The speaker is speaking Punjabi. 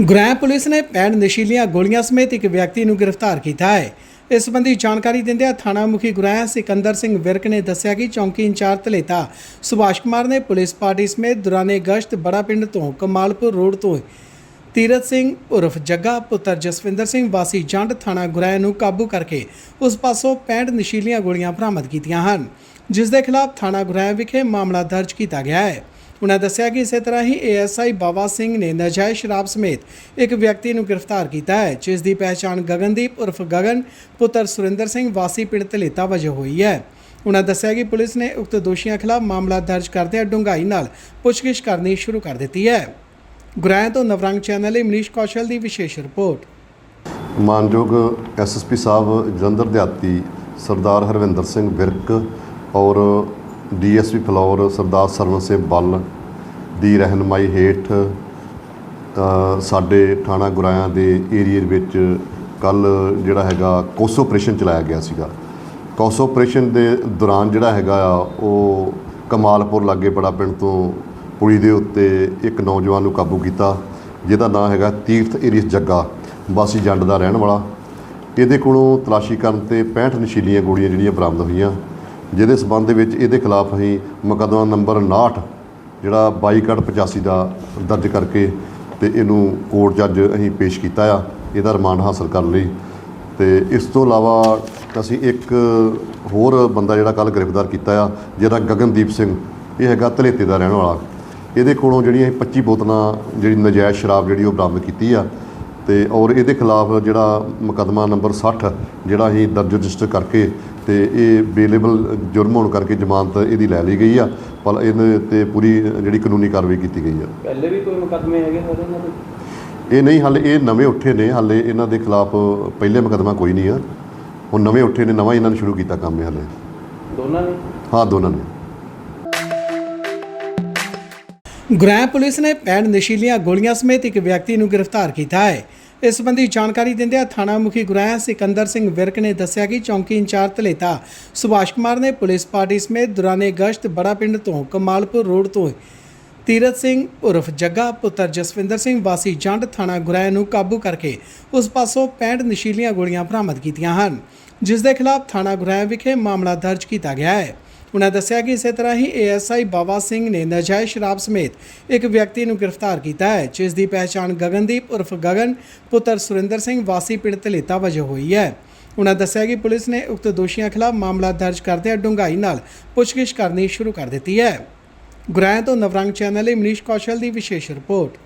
ਗੁਰੈਂ ਪੁਲਿਸ ਨੇ ਪੈਣ ਨਸ਼ੀਲੀਆਂ ਗੋਲੀਆਂ ਸਮੇਤ ਇੱਕ ਵਿਅਕਤੀ ਨੂੰ ਗ੍ਰਿਫਤਾਰ ਕੀਤਾ ਹੈ। ਇਸ ਸੰਬੰਧੀ ਜਾਣਕਾਰੀ ਦਿੰਦਿਆਂ ਥਾਣਾ ਮੁਖੀ ਗੁਰੈਂ ਸਿਕੰਦਰ ਸਿੰਘ ਵਿਰਕ ਨੇ ਦੱਸਿਆ ਕਿ ਚੌਂਕੀ ਇੰਚਾਰਜ ਧਲੇਤਾ ਸੁਭਾਸ਼ ਕੁਮਾਰ ਨੇ ਪੁਲਿਸ ਪਾਰਟੀ ਸਮੇਤ ਦੌਰਾਨੇ ਗਸ਼ਤ ਬੜਾ ਪਿੰਡ ਤੋਂ ਕਮਾਲਪੁਰ ਰੋਡ ਤੋਂ ਤੀਰਤ ਸਿੰਘ ਉਰਫ ਜੱਗਾ, ਪੁੱਤਰ ਜਸਵਿੰਦਰ ਸਿੰਘ, ਵਾਸੀ ਜੰਡ ਥਾਣਾ ਗੁਰੈਂ ਨੂੰ ਕਾਬੂ ਕਰਕੇ ਉਸ ਪਾਸੋਂ 65 ਨਸ਼ੀਲੀਆਂ ਗੋਲੀਆਂ ਬਰਾਮਦ ਕੀਤੀਆਂ ਹਨ, ਜਿਸ ਦੇ ਖਿਲਾਫ ਥਾਣਾ ਗੁਰੈਂ ਵਿਖੇ ਮਾਮਲਾ ਦਰਜ ਕੀਤਾ ਗਿਆ ਹੈ। ਉਨ੍ਹਾਂ ਦੱਸਿਆ ਕਿ ਇਸੇ ਤਰ੍ਹਾਂ ਹੀ ਏਐਸਆਈ ਬਾਵਾ ਸਿੰਘ ਨੇ ਨਜਾਇਜ਼ ਸ਼ਰਾਬ ਸਮੇਤ ਇੱਕ ਵਿਅਕਤੀ ਨੂੰ ਗ੍ਰਿਫਤਾਰ ਕੀਤਾ ਹੈ, ਜਿਸ ਦੀ ਪਹਿਚਾਣ ਗਗਨਦੀਪ ਉਰਫ ਗਗਨ ਪੁੱਤਰ ਸੁਰਿੰਦਰ ਸਿੰਘ ਵਾਸੀ ਪਿੰਡ ਧਲੇਤਾ ਵਜੋਂ ਹੋਈ ਹੈ। ਉਨ੍ਹਾਂ ਦੱਸਿਆ ਕਿ ਪੁਲਿਸ ਨੇ ਉਕਤ ਦੋਸ਼ੀਆਂ ਖਿਲਾਫ ਮਾਮਲਾ ਦਰਜ ਕਰਦਿਆਂ ਡੂੰਘਾਈ ਨਾਲ ਪੁੱਛਗਿੱਛ ਕਰਨੀ ਸ਼ੁਰੂ ਕਰ ਦਿੱਤੀ ਹੈ। ਗੁਰਾਇਆਂ ਤੋਂ ਨਵਰੰਗ ਚੈਨਲ ਲਈ ਮਨੀਸ਼ ਕੌਸ਼ਲ ਦੀ ਵਿਸ਼ੇਸ਼ ਰਿਪੋਰਟ। ਮਾਨਯੋਗ ਐਸਐਸਪੀ ਸਾਹਿਬ ਜਲੰਧਰ ਦਿਹਾਤੀ ਸਰਦਾਰ ਹਰਵਿੰਦਰ ਸਿੰਘ ਵਿਰਕ ਔਰ ਡੀਐਸਪੀ ਫਲੋਰ ਸਰਦਾਰ ਸਰਵਨ ਸਿੰਘ ਬੱਲ ਦੀ ਰਹਿਨਮਾਈ ਹੇਠ ਸਾਡੇ ਥਾਣਾ ਗੁਰਾਇਆਂ ਦੇ ਏਰੀਏ ਵਿੱਚ ਕੱਲ ਜਿਹੜਾ ਹੈਗਾ ਕੋਸੋ ਆਪਰੇਸ਼ਨ ਚਲਾਇਆ ਗਿਆ ਸੀਗਾ। ਕੋਸੋ ਆਪਰੇਸ਼ਨ ਦੇ ਦੌਰਾਨ ਜਿਹੜਾ ਹੈਗਾ ਆ, ਉਹ ਕਮਾਲਪੁਰ ਲਾਗੇ ਬੜਾ ਪਿੰਡ ਤੋਂ ਪੁਲੀ ਦੇ ਉੱਤੇ ਇੱਕ ਨੌਜਵਾਨ ਨੂੰ ਕਾਬੂ ਕੀਤਾ, ਜਿਹਦਾ ਨਾਮ ਹੈਗਾ ਤੀਰਥ ਇਰਿਸ ਜੱਗਾ, ਵਾਸੀ ਜੰਡ ਦਾ ਰਹਿਣ ਵਾਲਾ। ਇਹਦੇ ਕੋਲੋਂ ਤਲਾਸ਼ੀ ਕਰਨ ਤੇ 65 ਨਸ਼ੀਲੀਆਂ ਗੋਲੀਆਂ ਜਿਹੜੀਆਂ ਬਰਾਮਦ ਹੋਈਆਂ। ਜਿਹਦੇ ਸਬੰਧ ਦੇ ਵਿੱਚ ਇਹਦੇ ਖਿਲਾਫ ਅਸੀਂ ਮੁਕੱਦਮਾ ਨੰਬਰ 59 ਜਿਹੜਾ 2285 ਦਾ ਦਰਜ ਕਰਕੇ ਤੇ ਇਹਨੂੰ ਕੋਰਟ ਜੱਜ ਅਸੀਂ ਪੇਸ਼ ਕੀਤਾ ਆ, ਇਹਦਾ ਰਿਮਾਂਡ ਹਾਸਲ ਕਰਨ ਲਈ। ਤੇ ਇਸ ਤੋਂ ਇਲਾਵਾ ਅਸੀਂ ਇੱਕ ਹੋਰ ਬੰਦਾ ਜਿਹੜਾ ਕੱਲ ਗ੍ਰਿਫਤਾਰ ਕੀਤਾ ਆ ਜਿਹੜਾ ਗਗਨਦੀਪ ਸਿੰਘ, ਇਹ ਹੈਗਾ ਧਲੇਤੇ ਦਾ ਰਹਿਣ ਵਾਲਾ। ਇਹਦੇ ਕੋਲੋਂ ਜਿਹੜੀਆਂ ਅਸੀਂ 25 ਬੋਤਲਾਂ, ਜਿਹੜੀ ਨਜਾਇਜ਼ ਸ਼ਰਾਬ ਜਿਹੜੀ ਉਹ ਬਰਾਮਦ ਕੀਤੀ ਆ ਤੇ ਔਰ ਇਹਦੇ ਖਿਲਾਫ ਜਿਹੜਾ ਮੁਕੱਦਮਾ ਨੰਬਰ 60 ਜਿਹੜਾ ਅਸੀਂ ਦਰਜ ਰਜਿਸਟਰ ਕਰਕੇ ਤੇ ਇਹ ਬੇਲੇਬਲ ਜੁਰਮ ਹੋਣ ਕਰਕੇ ਜ਼ਮਾਨਤ ਇਹਦੀ ਲੈ ਲਈ ਗਈ ਆ ਪਰ ਇਹਦੇ ਤੇ ਪੂਰੀ ਜਿਹੜੀ ਕਾਨੂੰਨੀ ਕਾਰਵਾਈ ਕੀਤੀ ਗਈ ਆ। ਪਹਿਲੇ ਵੀ ਕੋਈ ਮੁਕੱਦਮੇ ਹੈਗੇ ਸਰ ਇਹਨਾਂ ਦੇ? ਇਹ ਨਹੀਂ ਹਾਲੇ ਇਹ ਨਵੇਂ ਉੱਠੇ ਨੇ ਹਾਲੇ ਇਹਨਾਂ ਦੇ ਖਿਲਾਫ ਪਹਿਲੇ ਮੁਕੱਦਮਾ ਕੋਈ ਨਹੀਂ ਆ। ਹੁਣ ਨਵੇਂ ਉੱਠੇ ਨੇ ਨਵਾਂ ਇਹਨਾਂ ਨੇ ਸ਼ੁਰੂ ਕੀਤਾ ਕੰਮ ਇਹ ਹਾਲੇ। ਦੋਨਾਂ ਨੇ? ਹਾਂ ਦੋਨਾਂ ਨੇ। ਗੁਰੈਂ ਪੁਲਿਸ ਨੇ ਪੈਣ ਨਸ਼ੀਲੀਆਂ ਗੋਲੀਆਂ ਸਮੇਤ ਇੱਕ ਵਿਅਕਤੀ ਨੂੰ ਗ੍ਰਿਫਤਾਰ ਕੀਤਾ ਹੈ। ਇਸ ਸੰਬੰਧੀ ਜਾਣਕਾਰੀ ਦਿੰਦਿਆਂ ਥਾਣਾ ਮੁਖੀ ਗੁਰੈਂ ਸਿਕੰਦਰ ਸਿੰਘ ਵਿਰਕ ਨੇ ਦੱਸਿਆ ਕਿ ਚੌਂਕੀ ਇੰਚਾਰਜ ਧਲੇਤਾ ਸੁਭਾਸ਼ ਕੁਮਾਰ ਨੇ ਪੁਲਿਸ ਪਾਰਟੀ ਸਮੇਤ ਦੁਰਾਨੇ ਗਸ਼ਤ ਬੜਾ ਪਿੰਡ ਤੋਂ ਕਮਾਲਪੁਰ ਰੋਡ ਤੋਂ ਤੀਰਤ ਸਿੰਘ ਉਰਫ ਜੱਗਾ, ਪੁੱਤਰ ਜਸਵਿੰਦਰ ਸਿੰਘ, ਵਾਸੀ ਜੰਡ ਥਾਣਾ ਗੁਰੈਂ ਨੂੰ ਕਾਬੂ ਕਰਕੇ ਉਸ ਪਾਸੋਂ 65 ਨਸ਼ੀਲੀਆਂ ਗੋਲੀਆਂ ਬਰਾਮਦ ਕੀਤੀਆਂ ਹਨ, ਜਿਸ ਦੇ ਖਿਲਾਫ ਥਾਣਾ ਗੁਰੈਂ ਵਿਖੇ ਮਾਮਲਾ ਦਰਜ ਕੀਤਾ ਗਿਆ ਹੈ। ਉਨ੍ਹਾਂ ਦੱਸਿਆ ਕਿ ਇਸੇ ਤਰ੍ਹਾਂ ਹੀ ਏਐਸਆਈ ਬਾਵਾ ਸਿੰਘ ਨੇ ਨਜਾਇਜ਼ ਸ਼ਰਾਬ ਸਮੇਤ ਇੱਕ ਵਿਅਕਤੀ ਨੂੰ ਗ੍ਰਿਫਤਾਰ ਕੀਤਾ ਹੈ, ਜਿਸ ਦੀ ਪਹਿਚਾਣ ਗਗਨਦੀਪ ਉਰਫ ਗਗਨ, ਪੁੱਤਰ ਸੁਰਿੰਦਰ ਸਿੰਘ ਵਾਸੀ ਪਿੰਡ ਧਲੇਤਾ ਵਜੋਂ ਹੋਈ ਹੈ। ਉਹਨਾਂ ਦੱਸਿਆ ਕਿ ਪੁਲਿਸ ਨੇ ਉਕਤ ਦੋਸ਼ੀਆਂ ਖਿਲਾਫ ਮਾਮਲਾ ਦਰਜ ਕਰਦਿਆਂ ਡੂੰਘਾਈ ਨਾਲ ਪੁੱਛਗਿੱਛ ਕਰਨੀ ਸ਼ੁਰੂ ਕਰ ਦਿੱਤੀ ਹੈ। ਗੁਰਾਇਆਂ ਤੋਂ ਨਵਰੰਗ ਚੈਨਲ ਲਈ ਮਨੀਸ਼ ਕੌਸ਼ਲ ਦੀ ਵਿਸ਼ੇਸ਼ ਰਿਪੋਰਟ।